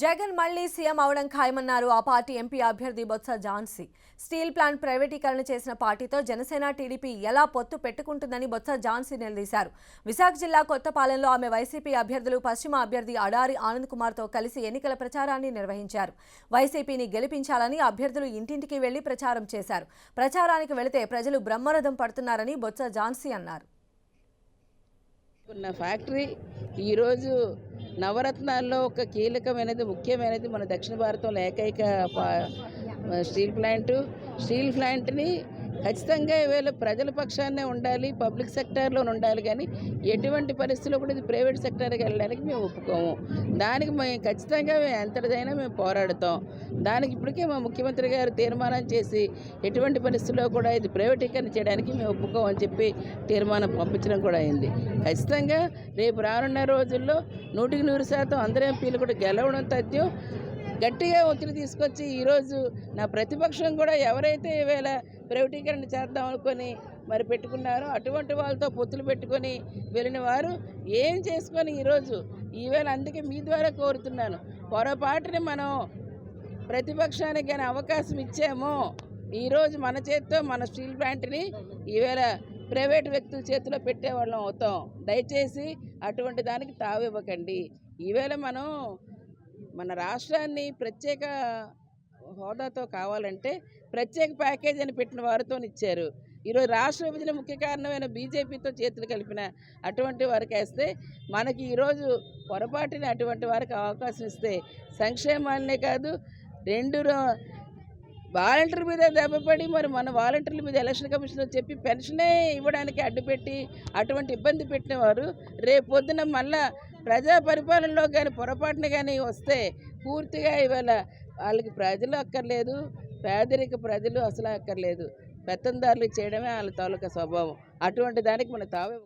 జగన్ మళ్ళీ సీఎం అవడం ఖాయమన్నారు ఆ పార్టీ ఎంపీ అభ్యర్థి బొత్స ఝాన్సీ. స్టీల్ ప్లాంట్ ప్రైవేటీకరణ చేసిన పార్టీతో జనసేన టీడీపీ ఎలా పొత్తు పెట్టుకుంటుందని బొత్స ఝాన్సీ నిలదీశారు. విశాఖ జిల్లా కొత్తపాలెంలో ఆమె వైసీపీ అభ్యర్థులు పశ్చిమ అభ్యర్థి అడారి ఆనంద్ కుమార్తో కలిసి ఎన్నికల ప్రచారాన్ని నిర్వహించారు. వైసీపీని గెలిపించాలని అభ్యర్థులు ఇంటింటికి వెళ్ళి ప్రచారం చేశారు. ప్రచారానికి వెళితే ప్రజలు బ్రహ్మరథం పడుతున్నారని బొత్స ఝాన్సీ అన్నారు. ఉన్న ఫ్యాక్టరీ ఈరోజు నవరత్నాల్లో ఒక కీలకమైనది ముఖ్యమైనది మన దక్షిణ భారతంలో ఏకైక స్టీల్ ప్లాంటు. స్టీల్ ప్లాంట్ని ఖచ్చితంగా ఈవేళ ప్రజల పక్షాన్నే ఉండాలి పబ్లిక్ సెక్టార్లో ఉండాలి కానీ ఎటువంటి పరిస్థితుల్లో కూడా ఇది ప్రైవేట్ సెక్టార్కి వెళ్ళడానికి మేము ఒప్పుకోము. దానికి మేము ఖచ్చితంగా మేము ఎంతటిదైనా మేము పోరాడుతాం. దానికి ఇప్పటికే మా ముఖ్యమంత్రి గారు తీర్మానం చేసి ఎటువంటి పరిస్థితుల్లో కూడా ఇది ప్రైవేటీకరణ చేయడానికి మేము ఒప్పుకోమని చెప్పి తీర్మానం పంపించడం కూడా అయింది. ఖచ్చితంగా రేపు రానున్న రోజుల్లో నూటికి నూరు శాతం అందరి ఎంపీలు కూడా గెలవడం తథ్యం గట్టిగా ఒత్తిడి తీసుకొచ్చి ఈరోజు నా ప్రతిపక్షం కూడా ఎవరైతే ఈవేళ ప్రైవేటీకరణ చేద్దాం అనుకొని మరి పెట్టుకున్నారు. అటువంటి వాళ్ళతో పొత్తులు పెట్టుకొని వెళ్ళిన వారు ఏం చేసుకొని ఈరోజు ఈవేళ అందుకే మీ ద్వారా కోరుతున్నాను. పొరపాటుని మనం ప్రతిపక్షానికి కానీ అవకాశం ఇచ్చామో ఈరోజు మన చేత్తో మన స్టీల్ ప్లాంట్ని ఈవేళ ప్రైవేట్ వ్యక్తుల చేతిలో పెట్టేవాళ్ళం అవుతాం. దయచేసి అటువంటి దానికి తావివ్వకండి. ఈవేళ మనం మన రాష్ట్రాన్ని ప్రత్యేక హోదాతో కావాలంటే ప్రత్యేక ప్యాకేజ్ అని పెట్టిన వారితో ఇచ్చారు. ఈరోజు రాష్ట్ర విభజన ముఖ్య కారణమైన బీజేపీతో చేతులు కలిపిన అటువంటి వారికి వేస్తే మనకి ఈరోజు పొరపాటుని అటువంటి వారికి అవకాశం ఇస్తే సంక్షేమాలనే కాదు రెండు రో- వాలంటీర్ మీద దెబ్బపడి మరి మన వాలంటీర్ల మీద ఎలక్షన్ కమిషన్ చెప్పి పెన్షనే ఇవ్వడానికి అడ్డుపెట్టి అటువంటి ఇబ్బంది పెట్టినవారు రేపు పొద్దున మళ్ళా ప్రజా పరిపాలనలో కానీ పొరపాటున కానీ వస్తే పూర్తిగా ఇవాళ వాళ్ళకి ప్రజలు అక్కర్లేదు పేదరిక ప్రజలు అసలు అక్కర్లేదు. పెత్తందారులు చేయడమే వాళ్ళ తాలూకా స్వభావం. అటువంటి దానికి మన తావే